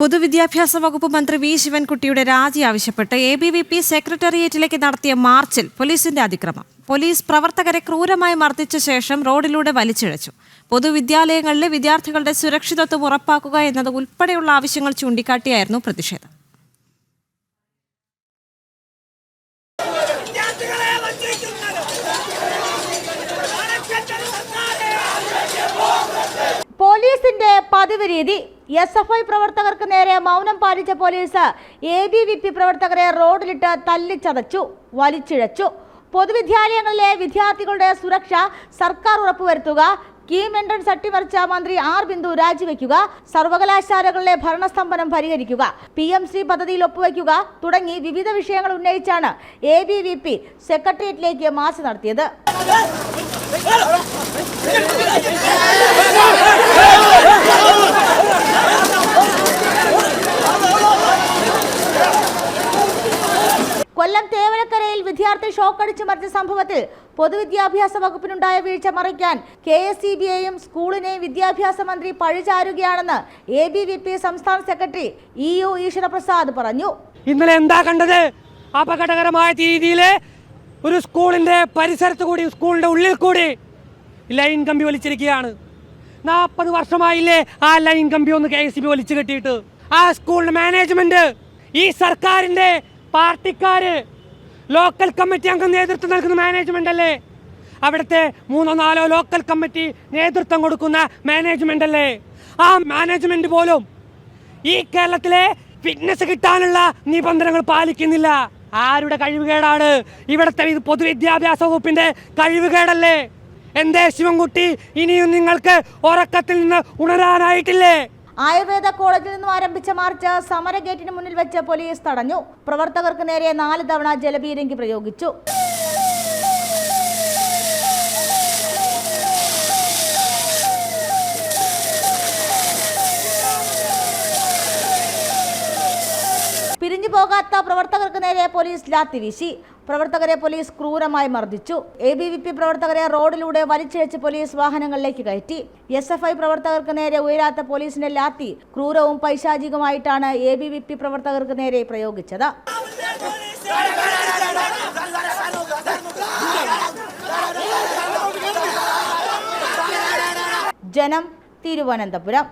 പൊതുവിദ്യാഭ്യാസ വകുപ്പ് മന്ത്രി വി. ശിവൻകുട്ടിയുടെ രാജി ആവശ്യപ്പെട്ട് എ. ബി. വി. പി. സെക്രട്ടേറിയറ്റിലേക്ക് നടത്തിയ മാർച്ചിൽ പോലീസിന്റെ അതിക്രമം. പോലീസ് പ്രവർത്തകരെ ക്രൂരമായി മർദ്ദിച്ച ശേഷം റോഡിലൂടെ വലിച്ചിഴച്ചു. പൊതുവിദ്യാലയങ്ങളിലെ വിദ്യാർത്ഥികളുടെ സുരക്ഷിതത്വം ഉറപ്പാക്കുക എന്നത് ഉൾപ്പെടെയുള്ള ആവശ്യങ്ങൾ ചൂണ്ടിക്കാട്ടിയായിരുന്നു പ്രതിഷേധം. പതിവ് രീതി എസ് എഫ് ഐ പ്രവർത്തകർക്ക് നേരെ മൗനം പാലിച്ച police A B V P പ്രവർത്തകരെ റോഡിലിട്ട് തല്ലിച്ചതച്ചു വലിച്ചിഴച്ചു പൊതുവിദ്യാലയങ്ങളിലെ വിദ്യാർത്ഥികളുടെ സുരക്ഷ സർക്കാർ ഉറപ്പുവരുത്തുക കീം എൻട്രൻസ് അട്ടിമറിച്ച മന്ത്രി ആർ ബിന്ദു രാജിവെക്കുക സർവകലാശാലകളിലെ ഭരണസ്തംഭനം പരിഹരിക്കുക പി എം സി പദ്ധതിയിൽ ഒപ്പുവെക്കുക തുടങ്ങി വിവിധ വിഷയങ്ങൾ ഉന്നയിച്ചാണ് എ ബി വി പി സെക്രട്ടേറിയറ്റിലേക്ക് മാർച്ച് നടത്തിയത് കൊല്ലം തേവലക്കരയിൽ വിദ്യാർത്ഥി ഷോക്കടിച്ചു മരിച്ച സംഭവത്തിൽ പൊതുവിദ്യാഭ്യാസ വകുപ്പിനുണ്ടായ വീഴ്ച മറിക്കാൻ കെ എസ് സി ബിയെയും സ്കൂളിനെയും വിദ്യാഭ്യാസ മന്ത്രി പഴിചാരുകയാണെന്ന് എ ബി വി പി സംസ്ഥാന സെക്രട്ടറി ഇ യു ഈശ്വരപ്രസാദ് പറഞ്ഞു. ഇന്നലെ എന്താ കണ്ടത്? അപകടകരമായ രീതിയിൽ ഒരു സ്കൂളിന്റെ പരിസരത്ത് കൂടി സ്കൂളിന്റെ ഉള്ളിൽ കൂടി ലൈൻ കമ്പി വലിച്ചിരിക്കുകയാണ്. നാൽപ്പത് വർഷമായില്ലേ ആ ലൈൻ കമ്പി ഒന്ന് കെ എസ് സി ബി വലിച്ചു കെട്ടിയിട്ട്. ആ സ്കൂളിന്റെ മാനേജ്മെന്റ് ഈ സർക്കാരിന്റെ പാർട്ടിക്കാര് ലോക്കൽ കമ്മിറ്റി അംഗം നേതൃത്വം നൽകുന്ന മാനേജ്മെന്റ് അല്ലേ? അവിടുത്തെ മൂന്നോ നാലോ ലോക്കൽ കമ്മിറ്റി നേതൃത്വം കൊടുക്കുന്ന മാനേജ്മെന്റ് അല്ലേ? ആ മാനേജ്മെന്റ് പോലും ഈ കേരളത്തിലെ ഫിറ്റ്നസ് കിട്ടാനുള്ള നിബന്ധനകൾ പാലിക്കുന്നില്ല. ആരുടെ കഴിവുകേടാണ്? ഇവിടുത്തെ ഇത് പൊതുവിദ്യാഭ്യാസ വകുപ്പിന്റെ കഴിവുകേടല്ലേ? എന്തേ ശിവൻകുട്ടി ഇനിയും നിങ്ങൾക്ക് ഉറക്കത്തിൽ നിന്ന് ഉണരാനായിട്ടില്ലേ? ആയുർവേദ കോളേജിൽ നിന്നും ആരംഭിച്ച മാർച്ച് സമരഗേറ്റിന് മുന്നിൽ വെച്ച് പോലീസ് തടഞ്ഞു. പ്രവർത്തകർക്ക് നേരെ നാല് തവണ ജലപീരങ്കി പ്രയോഗിച്ചു. പിരിഞ്ഞു പോകാത്ത പ്രവർത്തകർക്ക് നേരെ പോലീസ് ലാത്തി വീശി. പ്രവർത്തകരെ പോലീസ് ക്രൂരമായി മർദ്ദിച്ചു. എ ബി വി പി പ്രവർത്തകരെ റോഡിലൂടെ വലിച്ചിഴച്ച് പോലീസ് വാഹനങ്ങളിലേക്ക് കയറ്റി. എസ് എഫ് ഐ പ്രവർത്തകർക്ക് നേരെ ഉയരാത്ത പോലീസിനെ ലാത്തി. ക്രൂരവും പൈശാചികമായിട്ടാണ് എ ബി വി പി പ്രവർത്തകർക്ക് നേരെ പ്രയോഗിച്ചത്. ജനം തിരുവനന്തപുരം.